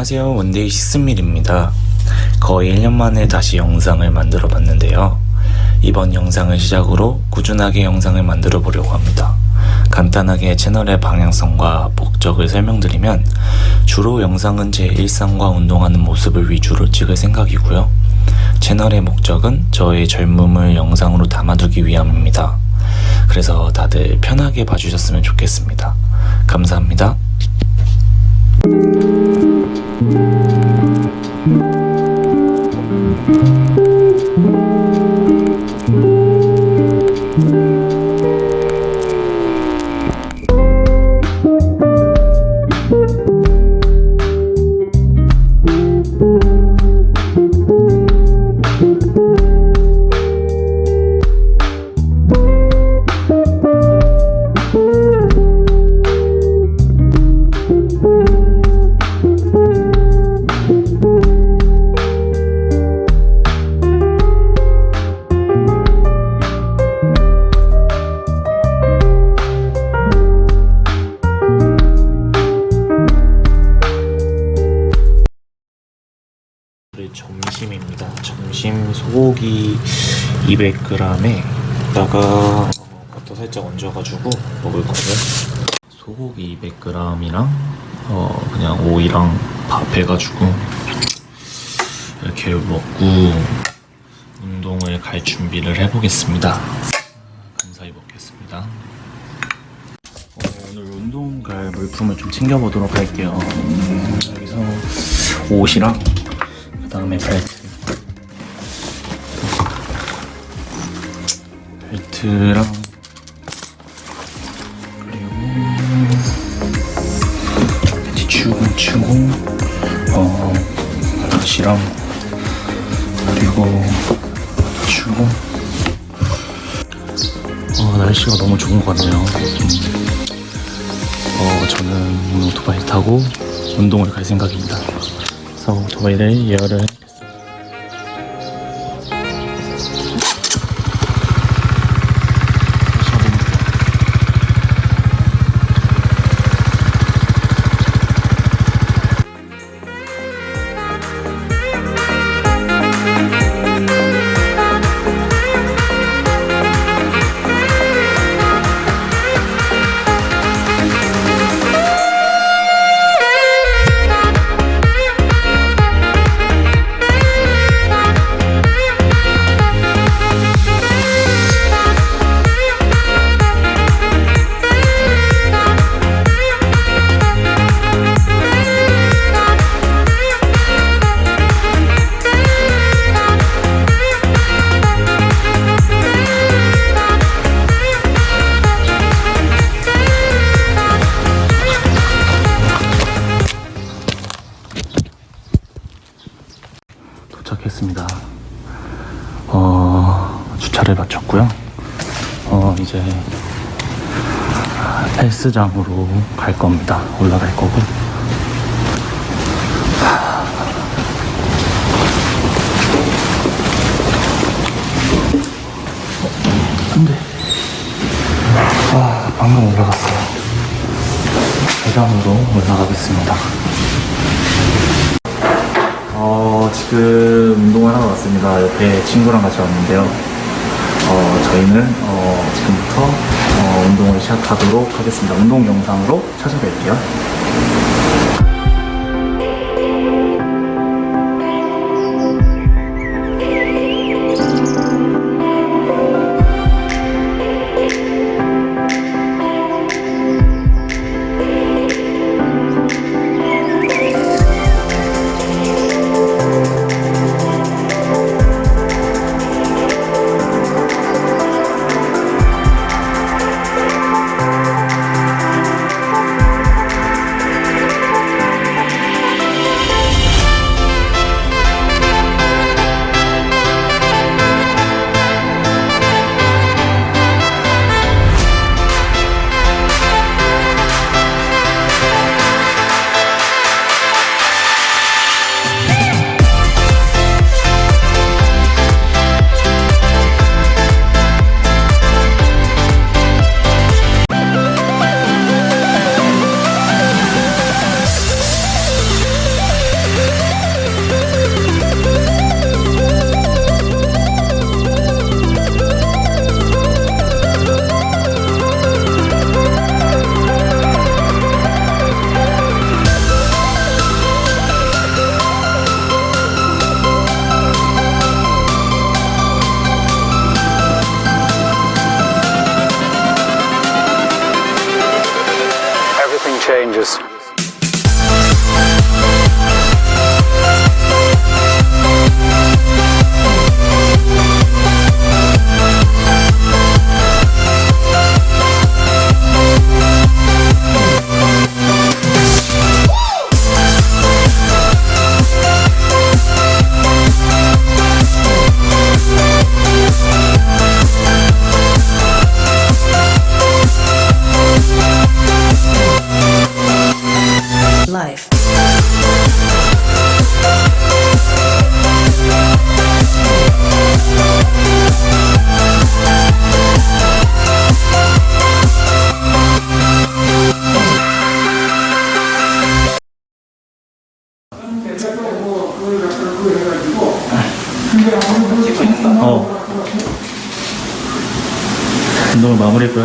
안녕하세요. 원데이 식스밀입니다. 거의 1년 만에 다시 영상을 만들어 봤는데요. 이번 영상을 시작으로 꾸준하게 영상을 만들어 보려고 합니다. 간단하게 채널의 방향성과 목적을 설명드리면 주로 영상은 제 일상과 운동하는 모습을 위주로 찍을 생각이고요. 채널의 목적은 저의 젊음을 영상으로 담아두기 위함입니다. 그래서 다들 편하게 봐주셨으면 좋겠습니다. 감사합니다. 200g에 다가 버터 살짝 얹어가지고 먹을 거고요. 소고기 200g이랑 어 그냥 오이랑 밥 해가지고 이렇게 먹고 운동을 갈 준비를 해보겠습니다. 감사히 먹겠습니다. 어, 오늘 운동 갈 물품을 좀 챙겨보도록 할게요. 음, 여기서 옷이랑 그 다음에 벨트 벨트랑 그리고 티슈 치고 어 옷이랑 그리고 치고 어 날씨가 너무 좋은 것 같네요 음. 어 저는 오토바이 타고 운동을 갈 생각입니다 그래서 오토바이를 예열을 헬스장으로 갈 겁니다. 올라갈 거고. 안 돼. 아, 방금 올라갔어요. 계단으로 올라가겠습니다. 어, 지금 운동을 하러 왔습니다. 옆에 친구랑 같이 왔는데요. 어, 저희는 어, 지금부터 어, 운동을 시작하도록 하겠습니다. 운동 영상으로 찾아뵐게요.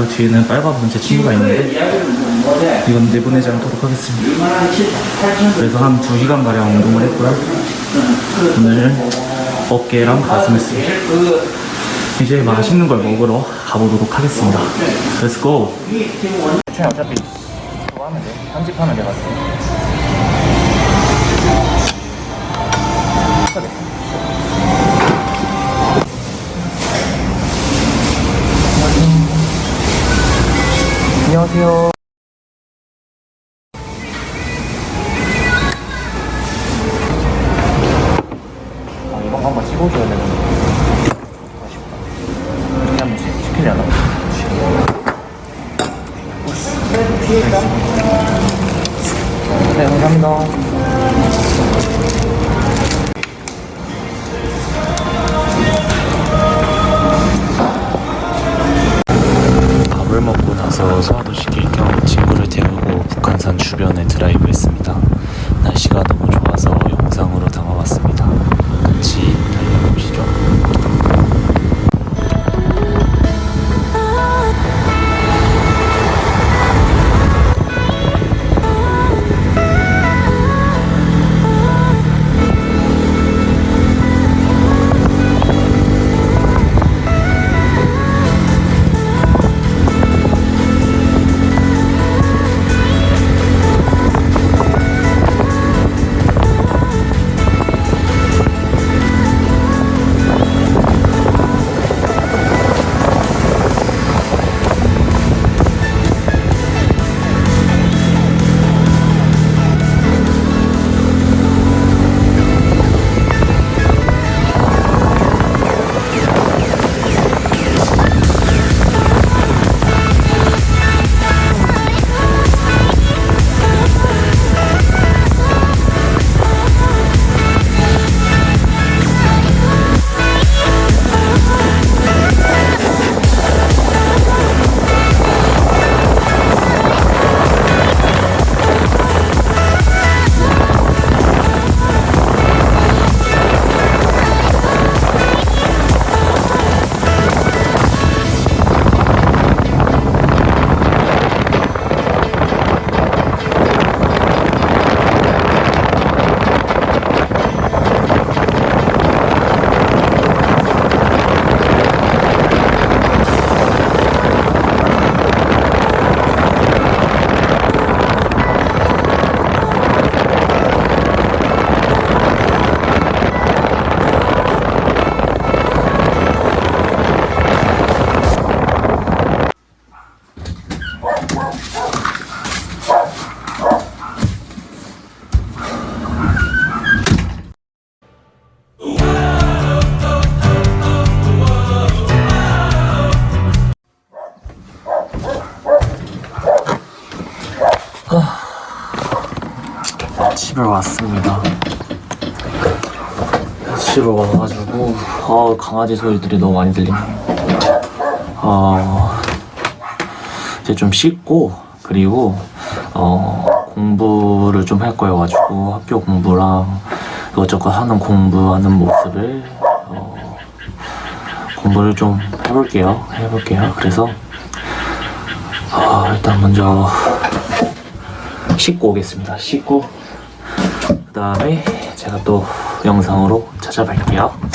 마무리했고요. 뒤에는 빨간 제 친구가 있는데 이건 내보내지 않도록 하겠습니다. 그래서 한 2시간 가량 운동을 했고요. 오늘 어깨랑 가슴 했습니다. 이제 맛있는 걸 먹으러 가보도록 하겠습니다. Let's go. 어차피 그거 하면 돼. 편집하면 돼가지고. 안녕하세요. 아, 이거 한번 찍어줘야 되는데. 아쉽다. 어떻게 하면 시- 시키려나? 네, 감사합니다. 밥을 먹고 나서 소화도 시킬 겸 친구를 태우고 북한산 주변에 드라이브했습니다. 날씨가 너무 좋아서 영상으로 담아봤습니다. 집에 왔습니다. 집에 와가지고 어, 강아지 소리들이 너무 많이 들리네. 어, 이제 좀 씻고 그리고 어, 공부를 좀 할 거여가지고 학교 공부랑 이것저것 하는 공부하는 모습을 어, 공부를 좀 해볼게요. 해볼게요. 그래서 어, 일단 먼저 씻고 오겠습니다. 씻고 그 다음에 제가 또 영상으로 찾아뵐게요.